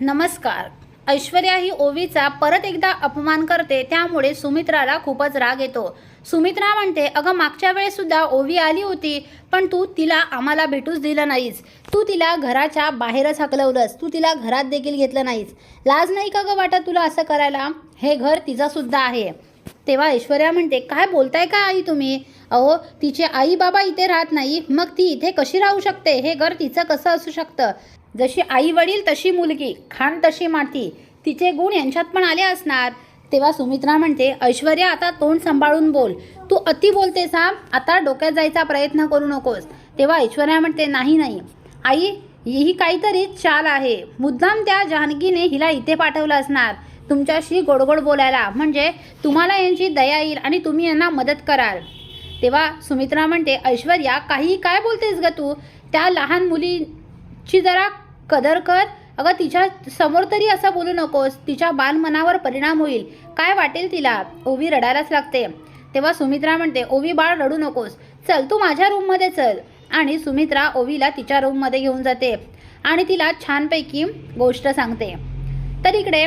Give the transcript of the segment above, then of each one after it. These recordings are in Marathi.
नमस्कार. ऐश्वर्या ही ओवीचा परत एकदा अपमान करते त्यामुळे सुमित्राला खूपच राग येतो. सुमित्रा म्हणते अगं मागच्या वेळेस सुद्धा ओवी आली होती पण तू तिला आम्हाला भेटूच दिलं नाहीस. तू तिला घराच्या बाहेरच हकलवलंस. तू तिला घरात देखील घेतलं नाहीस. लाज नाही का गं वाटत तुला असं करायला? हे घर तिचंसुद्धा आहे. तेव्हा ऐश्वर्या म्हणते काय बोलताय का आई तुम्ही? अहो तिचे आई बाबा इथे राहत नाही मग ती इथे कशी राहू शकते? हे घर तिचं कसं असू शकतं? जशी आई वडील तशी मुलगी खाण तशी माती. तिचे गुण यांच्यात पण आले असणार. तेव्हा सुमित्रा म्हणते ऐश्वर्या आता तोंड सांभाळून बोल. तू अति बोलते हा आता डोक्यात जायचा प्रयत्न करू नकोस. तेव्हा ऐश्वर्या म्हणते नाही नाही. आई ही काहीतरी चाल आहे. मुद्दाम त्या जानकीने हिला इथे पाठवलं असणार. तुमच्याशी गोडगोड बोलायला. म्हणजे तुम्हाला यांची दया येईल आणि तुम्ही यांना मदत कराल. तेव्हा सुमित्रा म्हणते ऐश्वर्या काही काय बोलतेस ग तू? त्या लहान मुलीची जरा कदर कर. अगं तिच्या समोर तरी असं बोलू नकोस. तिच्या बालमनावर परिणाम होईल. काय वाटेल तिला? ओवी रडायलाच लागते. तेव्हा सुमित्रा म्हणते ओवी बाळ रडू नकोस. चल तू माझ्या रूममध्ये चल. आणि सुमित्रा ओवीला तिच्या रूममध्ये घेऊन जाते आणि तिला छानपैकी गोष्ट सांगते. तर इकडे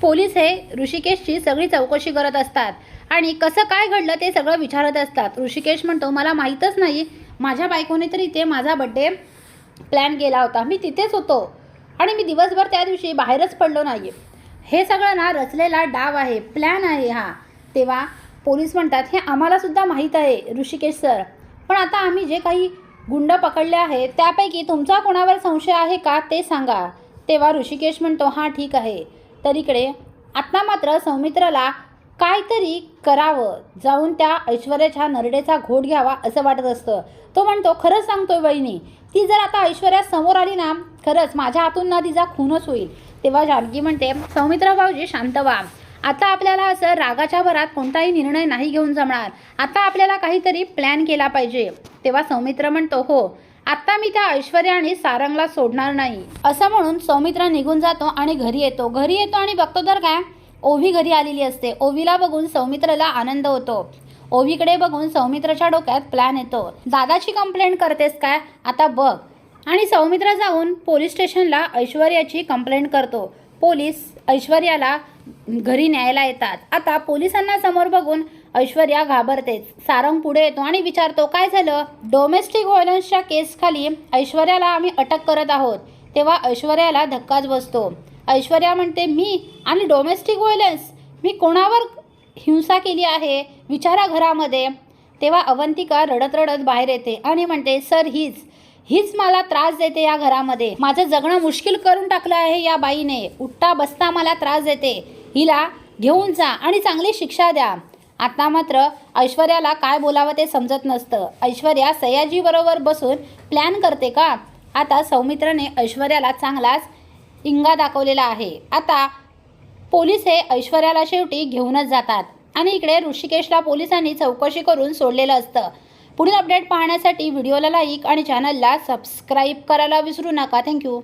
पोलीस हे ऋषिकेशची सगळी चौकशी करत असतात. आणि कसं काय घडलं ते सगळं विचारत असतात. ऋषिकेश म्हणतो मला माहीतच नाही. माझ्या बायकोने तर इथे माझा बड्डे प्लॅन केला होता. मी तिथेच होतो. आणि मी दिवसभर त्या दिवशी बाहेरच पडलो नाही हे सगळं ना रचलेला डाव आहे. प्लॅन आहे हा. तेव्हा पोलीस म्हणतात हे आम्हालासुद्धा माहीत आहे ऋषिकेश सर. पण आता आम्ही जे काही गुंड पकडले आहे त्यापैकी तुमचा कोणावर संशय आहे का ते सांगा. तेव्हा ऋषिकेश म्हणतो हां ठीक आहे. तर इकडे आत्ता मात्र सौमित्राला काहीतरी करावं. जाऊन त्या ऐश्वर्याच्या नरडेचा घोट घ्यावा असं वाटत असतं. तो म्हणतो खरंच सांगतोय वहिनी ती जर आता ऐश्वर्या समोर आली ना खरंच माझ्या हातून ना तिचा खूनच होईल. तेव्हा जानकी म्हणते सौमित्रा भाऊजी शांत व्हा. आता आपल्याला असं रागाच्या भरात कोणताही निर्णय नाही घेऊन जमणार. आता आपल्याला काहीतरी प्लॅन केला पाहिजे. तेव्हा सौमित्र म्हणतो हो. आता मी त्या ऐश्वर्या आणि सारंगला सोडणार नाही. असं म्हणून सौमित्र निघून जातो आणि घरी येतो. घरी येतो आणि बघतो तर काय? ओवी घरी आलेली असते. ओवीला बघून सौमित्रला आनंद होतो. ओवीकडे बघून सौमित्रच्या डोक्यात प्लॅन येतो. दादाची कंप्लेंट करतेस काय? आता बघ. आणि सौमित्र जाऊन पोलीस स्टेशनला ऐश्वर्याची कंप्लेंट करतो. पोलीस ऐश्वर्याला घरी न्यायला येतात. आता पोलिसांना समोर बघून ऐश्वर्या घाबरतेच. सारंग पुढे येतो आणि विचारतो काय झालं? डोमेस्टिक व्हायलन्सच्या केसखाली ऐश्वर्याला आम्ही अटक करत आहोत. तेव्हा ऐश्वर्याला धक्काच बसतो. ऐश्वर्या म्हणते मी आणि डोमेस्टिक व्हायलन्स मी कोणावर हिंसा केली आहे? विचारा घरामध्ये. तेव्हा अवंतिका रडत रडत बाहेर येते आणि म्हणते सर हीच हीच मला त्रास देते या घरामध्ये. माझं जगणं मुश्किल करून टाकलं आहे या बाईने. उठता बसता मला त्रास देते. हिला घेऊन जा आणि चांगली शिक्षा द्या. आता मात्र ऐश्वर्याला काय बोलावं ते समजत नसतं. ऐश्वर्या सयाजीबरोबर बसून प्लॅन करते का? आता सौमित्रने ऐश्वर्याला चांगलाच इंगा दाखवलेला आहे. आता पोलीस हे ऐश्वर्याला शेवटी घेऊनच जातात आणि इकडे ऋषिकेशला पोलिसांनी चौकशी करून सोडलेलं असतं. पुढील अपडेट पाहण्यासाठी व्हिडिओला लाईक आणि चॅनलला सबस्क्राईब करायला विसरू नका. थँक्यू